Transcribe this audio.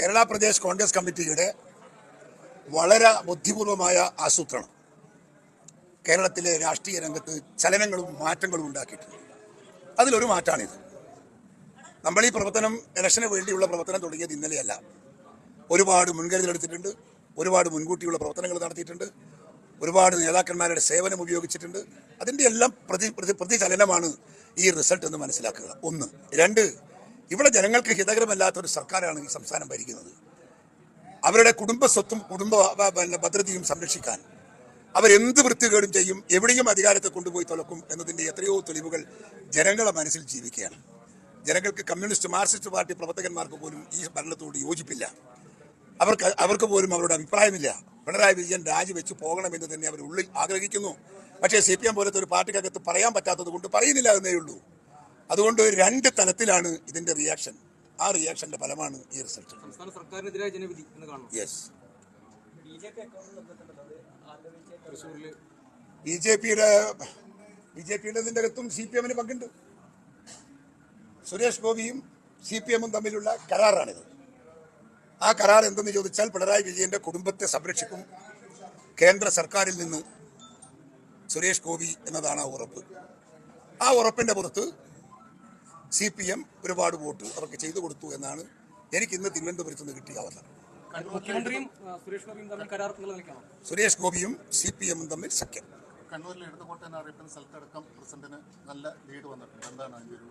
കേരള പ്രദേശ് കോൺഗ്രസ് കമ്മിറ്റിയുടെ വളരെ ബുദ്ധിപൂർവമായ ആസൂത്രണം കേരളത്തിലെ രാഷ്ട്രീയ രംഗത്ത് ചലനങ്ങളും മാറ്റങ്ങളും ഉണ്ടാക്കിയിട്ടുണ്ട്. അതിലൊരു മാറ്റാണിത്. നമ്മൾ ഈ പ്രവർത്തനം ഇലക്ഷന് വേണ്ടിയുള്ള പ്രവർത്തനം തുടങ്ങിയത് ഇന്നലെയല്ല. ഒരുപാട് മുൻകരുതലെടുത്തിട്ടുണ്ട്. ഒരുപാട് മുൻകൂട്ടിയുള്ള പ്രവർത്തനങ്ങൾ നടത്തിയിട്ടുണ്ട്. ഒരുപാട് നേതാക്കന്മാരുടെ സേവനം ഉപയോഗിച്ചിട്ടുണ്ട്. അതിന്റെ എല്ലാം പ്രതി പ്രതി പ്രതിചലനമാണ് ഈ റിസൾട്ട് എന്ന് മനസ്സിലാക്കുക. ഒന്ന്. രണ്ട് ഇവിടെ ജനങ്ങൾക്ക് ഹിതകരമല്ലാത്ത ഒരു സർക്കാരാണ് ഈ സംസ്ഥാനം ഭരിക്കുന്നത്. അവരുടെ കുടുംബ സ്വത്തും കുടുംബ ഭദ്രതയും സംരക്ഷിക്കാൻ അവരെന്ത് വൃത്തികേടും ചെയ്യും എവിടെയും അധികാരത്തെ കൊണ്ടുപോയി തുലക്കും എന്നതിന്റെ എത്രയോ തെളിവുകൾ ജനങ്ങളെ മനസ്സിൽ ജീവിക്കുകയാണ്. ജനങ്ങൾക്ക് കമ്മ്യൂണിസ്റ്റ് മാർക്സിസ്റ്റ് പാർട്ടി പ്രവർത്തകന്മാർക്ക് പോലും ഈ ഭരണത്തോട് യോജിപ്പില്ല. അവർക്ക് അവർക്ക് പോലും അവരുടെ അഭിപ്രായമില്ല. പിണറായി വിജയൻ രാജിവെച്ച് പോകണമെന്ന് തന്നെ അവർ ഉള്ളിൽ ആഗ്രഹിക്കുന്നു. പക്ഷേ സി പി എം പോലത്തെ ഒരു പാർട്ടിക്കകത്ത് പറയാൻ പറ്റാത്തത് കൊണ്ട് പറയുന്നില്ല എന്നേ ഉള്ളൂ. അതുകൊണ്ട് രണ്ട് തലത്തിലാണ് ഇതിന്റെ റിയാക്ഷൻ ആ റിയാക്ഷന്റെ ഫലമാണ് ഈ റിസൾട്ട് സംസ്ഥാന സർക്കാരിനെതിരായ ജനവിധി എന്ന് കാണുന്നു. യെസ് തൃശ്ശൂരിൽ. ബി ജെ പിയുടെ ബി ജെ പിയുടെ ഇതിന്റെ അകത്തും സി പി എമ്മിന് പങ്കുണ്ട്. സുരേഷ് ഗോപിയും സി പി എമ്മും തമ്മിലുള്ള കരാറാണിത്. ആ കരാർ എന്തെന്ന് ചോദിച്ചാൽ പിണറായി വിജയന്റെ കുടുംബത്തെ സംരക്ഷിക്കും. കേന്ദ്ര സർക്കാരിൽ നിന്ന് സുരേഷ് ഗോപി എന്നതാണ് ആ ഉറപ്പ്. ആ ഉറപ്പിന്റെ പുറത്ത് സി പി എം ഒരുപാട് വോട്ട് അവർക്ക് ചെയ്തു കൊടുത്തു എന്നാണ് എനിക്ക് ഇന്ന് തിരുവനന്തപുരത്ത് നിന്ന് കിട്ടിയ അവസരം. സുരേഷ് ഗോപിയും സി പി എമ്മും തമ്മിൽ സഖ്യം. കണ്ണൂരിലെ ഇടതുകോട്ട എന്നറിയപ്പെടുന്ന സ്ഥലത്തടക്കം പ്രസിഡന്റിന് നല്ല ലീഡ് വന്നിട്ടുണ്ട്. എന്താണ് അതിന്റെ ഒരു